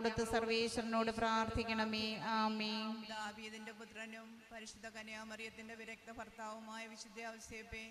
കൊടുത്ത് സർവേശ്വരനോട് പ്രാർത്ഥിക്കണമേ. ആമേ ദാവീദിന്റെ പുത്രനും പരിശുദ്ധ കന്യാമറിയത്തിന്റെ വിരക്ത ഭർത്താവുമായ വിശുദ്ധ അവസ്ഥയപ്പേ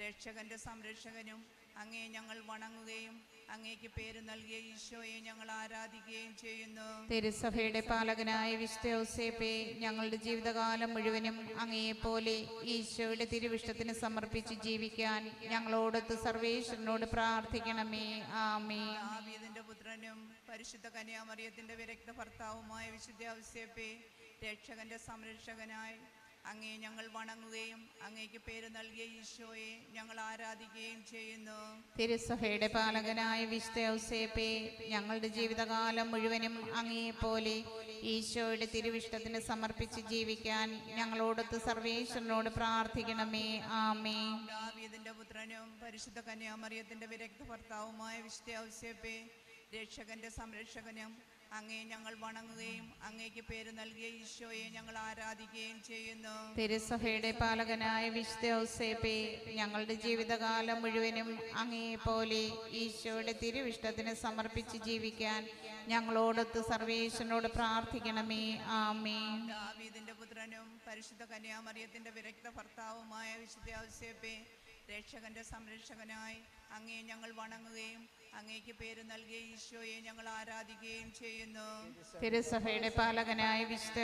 രക്ഷകന്റെ സംരക്ഷകനും അങ്ങേ ഞങ്ങൾ വണങ്ങുകയും അങ്ങേക്ക് പേര് നൽകിയ ഈശോയെ ഞങ്ങൾ ആരാധിക്കുകയും ചെയ്യുന്നു. തിരുസഭയുടെ പാലകനായ വിശുദ്ധ ഞങ്ങളുടെ ജീവിതകാലം മുഴുവനും അങ്ങയെപ്പോലെ ഈശോയുടെ തിരുവിഷ്ടത്തിന് സമർപ്പിച്ച് ജീവിക്കാൻ ഞങ്ങളോടൊത്ത് സർവേശ്വരനോട് പ്രാർത്ഥിക്കണമേ. ആമേ ദാവീദിന്റെ പുത്രനും പരിശുദ്ധ കന്യാമറിയത്തിന്റെ വിരക്ത ഭർത്താവുമായ വിശുദ്ധ ഔസേപ്പെ രക്ഷകന്റെ സംരക്ഷകനായി അങ്ങേ ഞങ്ങൾ വണങ്ങുകയും അങ്ങേക്ക് പേര് നൽകിയ ഈശോയെ ഞങ്ങൾ ആരാധിക്കുകയും ചെയ്യുന്നു. തിരുസഭയുടെ പാലകനായ വിശുദ്ധ ഞങ്ങളുടെ ജീവിതകാലം മുഴുവനും അങ്ങയെപ്പോലെ ഈശോയുടെ തിരുവിഷ്ടത്തിന് സമർപ്പിച്ച് ജീവിക്കാൻ ഞങ്ങളോടൊത്ത് സർവേശ്വരനോട് പ്രാർത്ഥിക്കണമേ. ആമേ ദാവീദിന്റെ പുത്രനും പരിശുദ്ധ കന്യാമറിയത്തിന്റെ വിരക്ത ഭർത്താവുമായ വിശുദ്ധ ഔസേപ്പെ രക്ഷകന്റെ സംരക്ഷകനും അങ്ങേ ഞങ്ങൾ വണങ്ങുകയും അങ്ങേക്ക് പേര് നൽകിയ ഈശോയെ ഞങ്ങൾ ആരാധിക്കുകയും ചെയ്യുന്നു. തിരുസഭയുടെ പാലകനായ വിശുദ്ധേ ഞങ്ങളുടെ ജീവിതകാലം മുഴുവനും അങ്ങേ പോലെ ഈശോയുടെ തിരുവിഷ്ടത്തിന് സമർപ്പിച്ച് ജീവിക്കാൻ ഞങ്ങളോടൊത്ത് സർവേശ്വരനോട് പ്രാർത്ഥിക്കണമേ. ആമേ ദാവീദിന്റെ പുത്രനും പരിശുദ്ധ കന്യാമറിയത്തിന്റെ വിരക്ത ഭർത്താവുമായ വിശുദ്ധ ഔസേപ്പെ രക്ഷകന്റെ സംരക്ഷകനായി അങ്ങേ ഞങ്ങൾ വണങ്ങുകയും അങ്ങേക്ക് പേര് നൽകിയ ഈശോയെ ഞങ്ങൾ ആരാധിക്കുകയും ചെയ്യുന്നു. തിരുസഭയുടെ പാലകനായ വിശുദ്ധ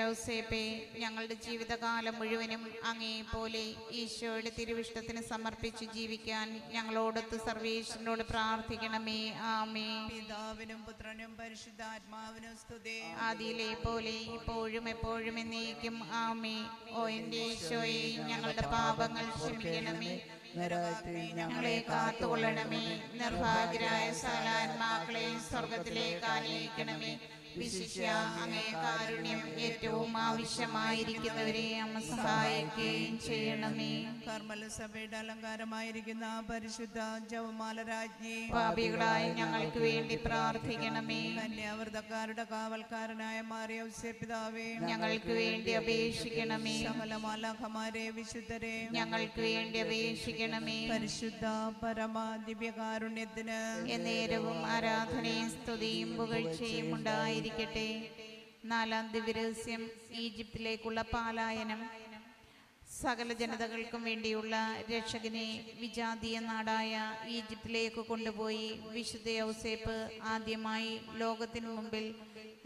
ഞങ്ങളുടെ ജീവിതകാലം മുഴുവനും അങ്ങയെപ്പോലെ ഈശോയുടെ തിരുവിഷ്ടത്തിന് സമർപ്പിച്ച് ജീവിക്കാൻ ഞങ്ങളോടൊത്ത് സർവേശ്വരനോട് പ്രാർത്ഥിക്കണമേ. ആമേ പിതാവിനും പുത്രനും പരിശുദ്ധാത്മാവിനും സ്തുതി. ആദിയിലെ പോലെ ഇപ്പോഴും എപ്പോഴും എന്നേക്കും. ആമേ ഓ എന്റെ ഈശോയെ ഞങ്ങളുടെ പാപങ്ങൾ ക്ഷമിക്കണമേ. നരകത്തിൽ ഞങ്ങളെ കാത്തുകൊള്ളണമേ. നിർഭാഗ്യരായ സലാത്മാക്കളെ സ്വർഗത്തിലേക്ക് ആനയിക്കണമേ. വിശിഷ്യ അങ്ങേ കാരുണ്യം ഏറ്റവും ആവശ്യമായിരിക്കുന്നവരെ അമ്മ സഹായിക്കുകയും ചെയ്യണമേ. കർമ്മല സഭയുടെ അലങ്കാരമായിരിക്കുന്ന പരിശുദ്ധ ജവമാല രാജ്ഞി പാപികളായ ഞങ്ങൾക്ക് വേണ്ടി പ്രാർത്ഥിക്കണമേ. കന്യാവൃതക്കാരുടെ കാവൽക്കാരനായ മാറിയ പിതാവേ ഞങ്ങൾക്ക് വേണ്ടി അപേക്ഷിക്കണമേ. സകല മാലാഖമാരെ വിശുദ്ധരെ ഞങ്ങൾക്ക് വേണ്ടി അപേക്ഷിക്കണമേ. പരിശുദ്ധ പരമ ദിവ്യകാരുണ്യത്തിന് എന്നേരവും ആരാധനയും സ്തുതിയും പുകഴ്ചയും ഉണ്ടായിരിക്കട്ടെ നാലാം ദിവ്യരഹസ്യം ഈജിപ്തിലേക്കുള്ള പാലായനം. സകല ജനതകൾക്കും വേണ്ടിയുള്ള രക്ഷകനെ വിജാതീയ നാടായ ഈജിപ്തിലേക്ക് കൊണ്ടുപോയി വിശുദ്ധ ഔസേപ്പ് ആദ്യമായി ലോകത്തിനു മുമ്പിൽ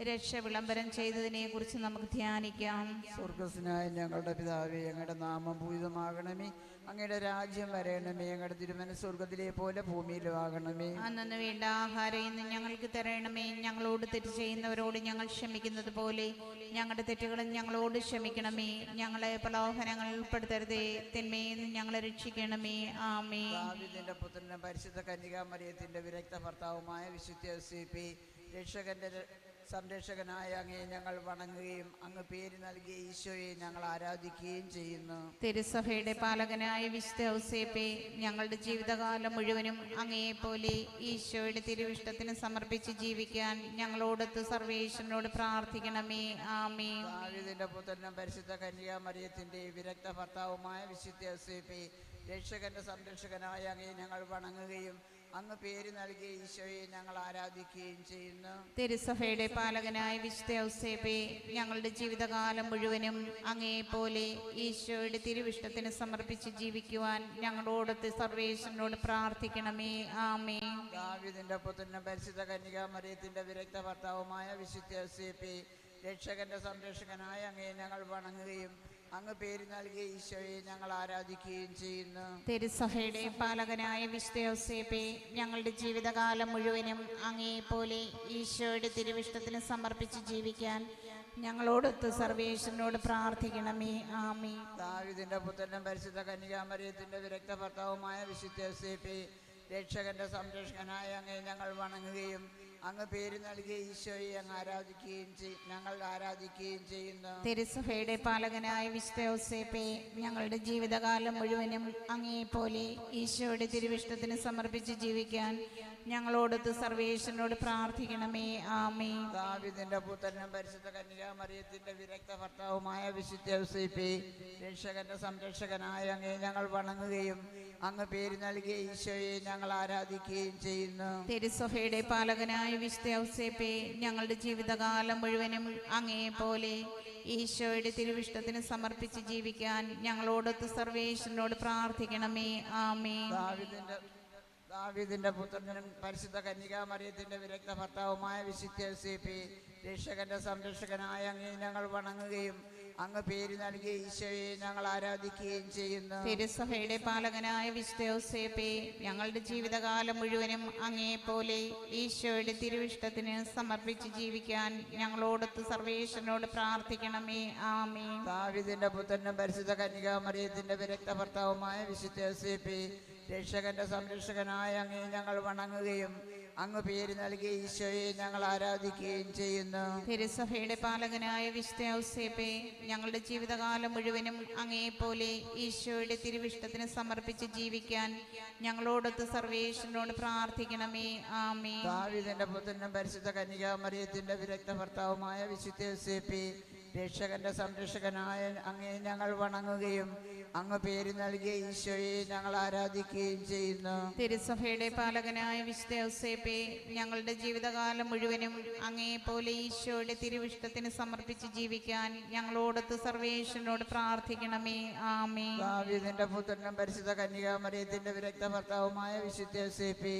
രക്ഷ വിളംബരം ചെയ്തതിനെ കുറിച്ച് നമുക്ക് ധ്യാനിക്കാം. സ്വർഗസ്നായ ഞങ്ങളുടെ പിതാവേ ഞങ്ങളുടെ നാമം പൂരിതമാകണമേ. അങ്ങയുടെ രാജ്യം വരയണമേ ഞങ്ങളുടെ തിരുമന സ്വർഗത്തിലെ പോലെ ഭൂമിയിലും ആകണമേ അന്നു വേണ്ട ആഹാരം ഇന്ന് ഞങ്ങൾക്ക് തരണമേ. ഞങ്ങളോട് തെറ്റ് ചെയ്യുന്നവരോട് ഞങ്ങൾ ക്ഷമിക്കുന്നത് പോലെ ഞങ്ങളുടെ തെറ്റുകളും ഞങ്ങളോട് ക്ഷമിക്കണമേ. ഞങ്ങളെ പ്രലോഭനങ്ങൾ ഉൾപ്പെടുത്തരുതേ. തിന്മയിൽ നിന്ന് ഞങ്ങളെ രക്ഷിക്കണമേ. ആമേ ദാവീദിന്റെ പുത്രനും പരിശുദ്ധ കന്യകാമറിയത്തിന്റെ വിരക്ത ഭർത്താവുമായ വിശുദ്ധ രക്ഷകന്റെ സംരക്ഷകനായ അങ്ങേ ഞങ്ങൾ വണങ്ങുകയും അങ്ങ് പേര് നൽകിയ ഈശോയെ ഞങ്ങൾ ആരാധിക്കുകയും ചെയ്യുന്നു. തിരുസഭയുടെ പാലകനായ വിശുദ്ധ ഔസേപ്പെ ഞങ്ങളുടെ ജീവിതകാലം മുഴുവനും അങ്ങയെപ്പോലെ ഈശോയുടെ തിരുവിഷ്ടത്തിന് സമർപ്പിച്ച് ജീവിക്കാൻ ഞങ്ങളോടൊത്ത് സർവേശ്വരനോട് പ്രാർത്ഥിക്കണമേ. ആമേ ദാവീദിന്റെ പുത്രനും പരിശുദ്ധ കന്യാമറിയത്തിന്റെ വിരക്ത ഭർത്താവുമായ വിശുദ്ധ ഔസേപ്പെ രക്ഷകന്റെ സംരക്ഷകനായ അങ്ങേ ഞങ്ങൾ വണങ്ങുകയും അങ്ങ് പേര് നൽകിയ ഈശോയെ ഞങ്ങൾ ആരാധിക്കുകയും ചെയ്യുന്നു. തിരുസഭയുടെ പാലകനായ വിശുദ്ധ ഔസേബെ ഞങ്ങളുടെ ജീവിതകാലം മുഴുവനും അങ്ങേപോലെ ഈശോയുടെ തിരുവിഷ്ടത്തിന് സമർപ്പിച്ച് ജീവിക്കുവാൻ ഞങ്ങളോടൊത്ത് സർവേശ്വരനോട് പ്രാർത്ഥിക്കണമേ. ആമേ ദാവീദിന്റെ പുത്രനും പരിശുദ്ധ കന്യകാമറിയത്തിന്റെ വിരക്ത ഭർത്താവുമായ വിശുദ്ധ ഔസേബെ രക്ഷകന്റെ സംരക്ഷകനായ അങ്ങേ ഞങ്ങൾ വണങ്ങുകയും അങ്ങ് പേര് നൽകിയ ഈശോയെ ഞങ്ങൾ ആരാധിക്കുകയും ചെയ്യുന്നു. തിരുസഭയുടെ പാലകനായ വിശ്വസേപ്പെ ഞങ്ങളുടെ ജീവിതകാലം മുഴുവനും അങ്ങേ പോലെ ഈശോയുടെ തിരുവിഷ്ടത്തിന് സമർപ്പിച്ച് ജീവിക്കാൻ ഞങ്ങളോടൊത്ത് സർവേശ്വരനോട് പ്രാർത്ഥിക്കണമേ. ആമേ ദാവിദിന്റെ പുത്രനും പരിശുദ്ധ കന്യകാമറിയത്തിന്റെ വിരക്ത ഭർത്താവുമായ വിശുദ്ധ രക്ഷകന്റെ സംരക്ഷകനായ അങ്ങേ ഞങ്ങൾ വണങ്ങുകയും അങ്ങ് പേര് നൽകിയ ഈശോയെ അങ്ങ് ആരാധിക്കുകയും ഞങ്ങൾ ആരാധിക്കുകയും ചെയ്യുന്നു. തിരുസഭയുടെ പാലകനായ വിശുദ്ധ ഔസേപ്പെ ഞങ്ങളുടെ ജീവിതകാലം മുഴുവനും അങ്ങയെപ്പോലെ ഈശോയുടെ തിരുവിഷ്ടത്തിന് സമർപ്പിച്ച് ജീവിക്കാൻ ഞങ്ങളോടൊത്ത് സർവേശ്വരനോട് പ്രാർത്ഥിക്കണമേ. ആമേ ദാവിദിന്റെ പുത്രനും പരിശുദ്ധ കന്യാമറിയത്തിന്റെ വിരക്ത ഭർത്താവുമായ വിശുദ്ധ ഔസേപ്പി രക്ഷകന്റെ സംരക്ഷകനായ അങ്ങേ ഞങ്ങൾ വണങ്ങുകയും അങ്ങ് പേര് നൽകിയ ഈശോയെ ഞങ്ങൾ ആരാധിക്കുകയും ചെയ്യുന്നു. തിരുസഭയുടെ പാലകനായ വിശുദ്ധ ഔസേപ്പെ ഞങ്ങളുടെ ജീവിതകാലം മുഴുവനും അങ്ങേ പോലെ ഈശോയുടെ തിരുവിഷ്ടത്തിന് സമർപ്പിച്ച് ജീവിക്കാൻ ഞങ്ങളോടൊത്ത് സർവേശ്വരനോട് പ്രാർത്ഥിക്കണമേ. ആമേ ദാവിദിന്റെ ദാവിദിന്റെ പുത്രനും പരിശുദ്ധ കന്യകാമറിയത്തിന്റെ വിരക്ത ഭർത്താവുമായ വിശുദ്ധ ഔസേപ്പി രക്ഷകന്റെ സംരക്ഷകനായ അങ്ങേ ഞങ്ങൾ വണങ്ങുകയും അങ്ങ് പേര് നൽകിയ ഈശോയെ ഞങ്ങൾ ആരാധിക്കുകയും ചെയ്യുന്നു. തിരുസഭയുടെ പാലകനായ വിശുദ്ധ ഔസേപ്പെ ഞങ്ങളുടെ ജീവിതകാലം മുഴുവനും അങ്ങേ പോലെ ഈശോയുടെ തിരുവിഷ്ടത്തിന് സമർപ്പിച്ച് ജീവിക്കാൻ ഞങ്ങളോടൊത്ത് സർവേശ്വരനോട് പ്രാർത്ഥിക്കണമേ. ആമേ ദാവിദിന്റെ പുത്രനും പരിശുദ്ധ കന്യകാമറിയത്തിന്റെ വിരക്ത ഭർത്താവുമായ വിശുദ്ധ യോസേപ്പി രക്ഷകന്റെ സംരക്ഷകനായ അങ്ങേ ഞങ്ങൾ വണങ്ങുകയും അങ്ങ് പേര് നൽകിയ ഈശോയെ ഞങ്ങൾ ആരാധിക്കുകയും ചെയ്യുന്നു. തിരുസഭയുടെ പാലകനായ വിശുദ്ധ ഞങ്ങളുടെ ജീവിതകാലം മുഴുവനും അങ്ങേ പോലെ ഈശോയുടെ തിരുവിഷ്ടത്തിന് സമർപ്പിച്ച് ജീവിക്കാൻ ഞങ്ങളോടൊത്ത് സർവേശ്വരനോട് പ്രാർത്ഥിക്കണമേ. ആമേ ദാവിദിന്റെ പുത്രനും പരിശുദ്ധ കന്യകാമറിയത്തിന്റെ വിരക്ത ഭർത്താവുമായ വിശുദ്ധ രക്ഷകന്റെ സംരക്ഷകനായ അങ്ങേ ഞങ്ങൾ വണങ്ങുകയും അങ്ങ് പേര് നൽകിയ ഈശോയെ ഞങ്ങൾ ആരാധിക്കുകയും ചെയ്യുന്നു. തിരുസഭയുടെ പാലകനായ വിശുദ്ധ ഔസേപ്പെ ഞങ്ങളുടെ ജീവിതകാലം മുഴുവനും അങ്ങേ പോലെ ഈശോയുടെ തിരുവിഷ്ടത്തിന് സമർപ്പിച്ച് ജീവിക്കാൻ ഞങ്ങളോടൊത്ത് സർവേശ്വരനോട് പ്രാർത്ഥിക്കണമേ. ആമേ ദാവീദിന്റെ പുത്രനും പരിശുദ്ധ കന്യകാമറിയത്തിന്റെ വിരക്ത ഭർത്താവുമായ വിശുദ്ധ യോസേപ്പി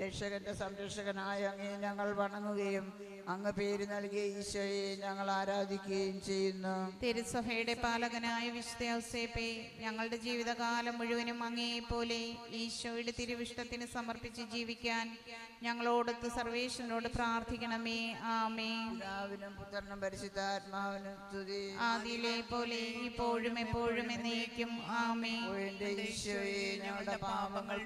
രക്ഷകന്റെ സംരക്ഷകനായ അങ്ങേ ഞങ്ങൾ വണങ്ങുകയും അങ്ങ് പേര് നൽകിയ ഈശോയെ ഞങ്ങൾ ആരാധിക്കുകയും ചെയ്യുന്നു. തിരുസഭയുടെ പാലകനായ വിശുദ്ധ ഔസേപ്പെ ഞങ്ങളുടെ ജീവിതകാലം മുഴുവനും അങ്ങേ പോലെ ഈശോയുടെ തിരുവിഷ്ടത്തിന് സമർപ്പിച്ച് ജീവിക്കാൻ ഞങ്ങളോടൊത്ത് സർവേശ്വരനോട് പ്രാർത്ഥിക്കണമേ. ആമേ പിതാവിനും പുത്രനും പരിശുദ്ധാത്മാവിനും സ്തുതി. ആദിയിലെ പോലെ ഇപ്പോഴും എപ്പോഴും എന്നേക്കും. ആമേ എന്റെ ഈശോയെ ഞങ്ങളുടെ പാപങ്ങൾ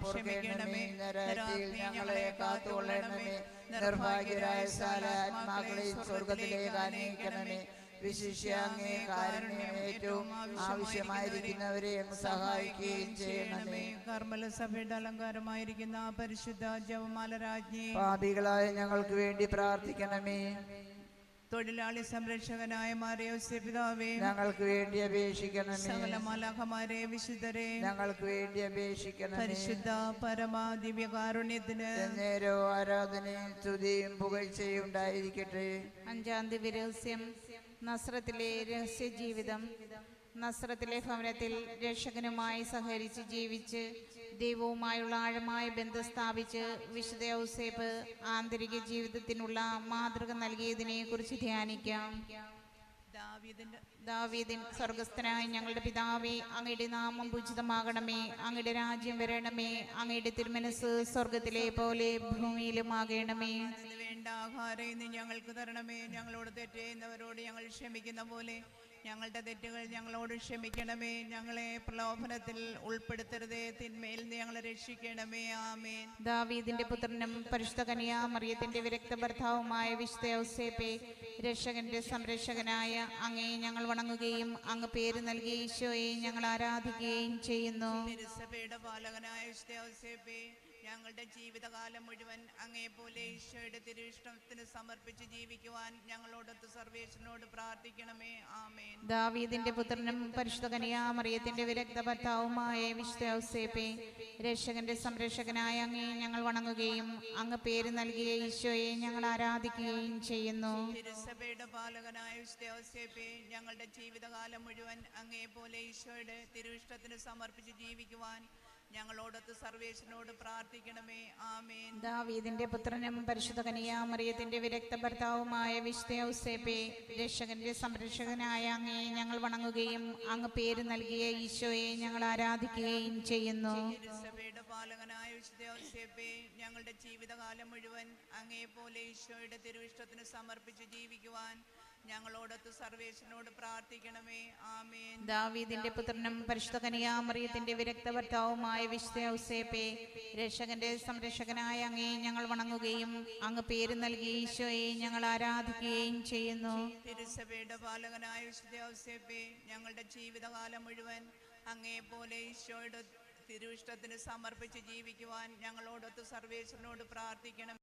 ഞങ്ങളെ കാത്തുകൊള്ളണമേ. നിർഭാഗ്യരായ സാല ആത്മാക്കളെയും സ്വർഗത്തിലേക്ക് അനയിക്കണമേ വിശിഷ്യ അങ്ങേ കാരുണ്യം ഏറ്റവും ആവശ്യമായിരിക്കുന്നവരെ സഹായിക്കുകയും ചെയ്യണമേ. കർമ്മല സഭയുടെ അലങ്കാരമായിരിക്കുന്ന പരിശുദ്ധ ജവമാല രാജ്ഞി പാപികളായ ഞങ്ങൾക്ക് വേണ്ടി പ്രാർത്ഥിക്കണമേ. തൊഴിലാളി സംരക്ഷകനായ മാറിയോസ്യ പിതാവേ ഞങ്ങൾക്ക് വേണ്ടി അപേക്ഷിക്കണം സകല മലഹമാരെ വിശുദ്ധരെ ഞങ്ങൾക്ക് വേണ്ടി അപേക്ഷിക്കണം പരിശുദ്ധ പരമാദിവ്യ കാരുണ്യത്തിന് നേരോ ആരാധനയും സ്തുതിയും പുകഴ്ചയും ഉണ്ടായിരിക്കട്ടെ. അഞ്ചാം ദിവ്യ രഹസ്യം നസ്രത്തിലെ രഹസ്യ ജീവിതം. നസ്രത്തിലെ ഭവനത്തിൽ രക്ഷകനുമായി സഹകരിച്ച് ജീവിച്ച് ദൈവവുമായുള്ള ആഴമായ ബന്ധം സ്ഥാപിച്ച് വിശുദ്ധ ഔസേപ്പ് ആന്തരിക ജീവിതത്തിനുള്ള മാതൃക നൽകിയതിനെ കുറിച്ച് ധ്യാനിക്കാം ദാവീദിൻ സ്വർഗസ്ഥനായ ഞങ്ങളുടെ പിതാവേ അങ്ങയുടെ നാമം പൂജിതമാകണമേ അങ്ങയുടെ രാജ്യം വരണമേ അങ്ങയുടെ തിരുമനസ് സ്വർഗത്തിലെ പോലെ ഭൂമിയിലും ആകണമേ വേണ്ട ആഹാരം ഇന്ന് ഞങ്ങൾക്ക് തരണമേ. ഞങ്ങളോട് തെറ്റ് ചെയ്യുന്നവരോട് ഞങ്ങൾ ക്ഷമിക്കുന്ന പോലെ ഞങ്ങളുടെ തെറ്റുകൾ ഞങ്ങളോട് ക്ഷമിക്കണമേ. ഞങ്ങളെ പ്രലോഭനത്തിൽ ഉൾപ്പെടുത്തരുതേ. തിന്മയിൽ നിന്ന് ഞങ്ങളെ രക്ഷിക്കണമേ. ആമേൻ. ദാവീദിന്റെ പുത്രനും പരിശുദ്ധ കന്യാ മറിയത്തിന്റെ വിരക്ത ഭർത്താവുമായ വിശുദ്ധ ഔസേപ്പെ രക്ഷകന്റെ സംരക്ഷകനായ അങ്ങേ ഞങ്ങൾ വണങ്ങുകയും അങ്ങ് പേര് നൽകിയ ഈശോയെ ഞങ്ങൾ ആരാധിക്കുകയും ചെയ്യുന്നു. പാലകനായ വിശുദ്ധ ഞങ്ങളുടെ ജീവിതകാലം മുഴുവൻ അങ്ങേപോലെ ഈശോയുടെ തിരുവിഷ്ടത്തിന് സമർപ്പിച്ച് ജീവിക്കുവാൻ ഞങ്ങളോടൊത്ത് സർവേശ്വരനോട് പ്രാർത്ഥിക്കണമേ. ആമേൻ. ദാവീദിന്റെ പുത്രനും പരിശുദ്ധ വിരക്തഭർത്താവുമായ വിരക്ത ഭർത്താവുമായ വിശുദ്ധ രക്ഷകന്റെ സംരക്ഷകനായ അങ്ങേ ഞങ്ങൾ വണങ്ങുകയും അങ്ങ് പേര് നൽകിയ ഈശോയെ ഞങ്ങൾ ആരാധിക്കുകയും ചെയ്യുന്നു. തിരുസഭയുടെ പാലകനായ വിശുദ്ധ ഞങ്ങളുടെ ജീവിതകാലം മുഴുവൻ അങ്ങേപോലെ ഈശോയുടെ തിരുവിഷ്ടത്തിന് സമർപ്പിച്ച് ജീവിക്കുവാൻ ഞങ്ങളോടൊത്ത് സർവേശ്വരനോട് പ്രാർത്ഥിക്കണമേ. ആമേൻ. ദാവീദിന്റെ പുത്രനും പരിശുദ്ധ കനിയാമറിയത്തിന്റെ വിരക്ത ഭർത്താവുമായ വിശുദ്ധ രക്ഷകന്റെ സംരക്ഷകനായ അങ്ങേ ഞങ്ങൾ വണങ്ങുകയും അങ്ങ് പേര് നൽകിയ ഈശോയെ ഞങ്ങൾ ആരാധിക്കുകയും ചെയ്യുന്നു. സഭയുടെ പാലകനായ വിശുദ്ധ ഞങ്ങളുടെ ജീവിതകാലം മുഴുവൻ അങ്ങേ പോലെ ഈശോയുടെ തിരുവിഷ്ടത്തിന് സമർപ്പിച്ച് ജീവിക്കുവാൻ ഞങ്ങളോടൊത്ത് സർവേശ്വരനോട് പ്രാർത്ഥിക്കണമേ. ആമേൻ. ദാവീദിന്റെ പുത്രനും പരിശുദ്ധ കനിയാമറിയത്തിന്റെ വിരക്ത ഭർത്താവുമായ വിശുദ്ധ രക്ഷകന്റെ സംരക്ഷകനായ അങ്ങേ ഞങ്ങൾ വണങ്ങുകയും അങ്ങ് പേര് നൽകി ഈശോയെ ഞങ്ങൾ ആരാധിക്കുകയും ചെയ്യുന്നു. തിരുസഭയുടെ പാലകനായ വിശുദ്ധേ ഞങ്ങളുടെ ജീവിതകാലം മുഴുവൻ അങ്ങേ പോലെ ഈശോയുടെ തിരുവിഷ്ടത്തിന് സമർപ്പിച്ച് ജീവിക്കുവാൻ ഞങ്ങളോടൊത്ത് സർവേശ്വരനോട് പ്രാർത്ഥിക്കണം.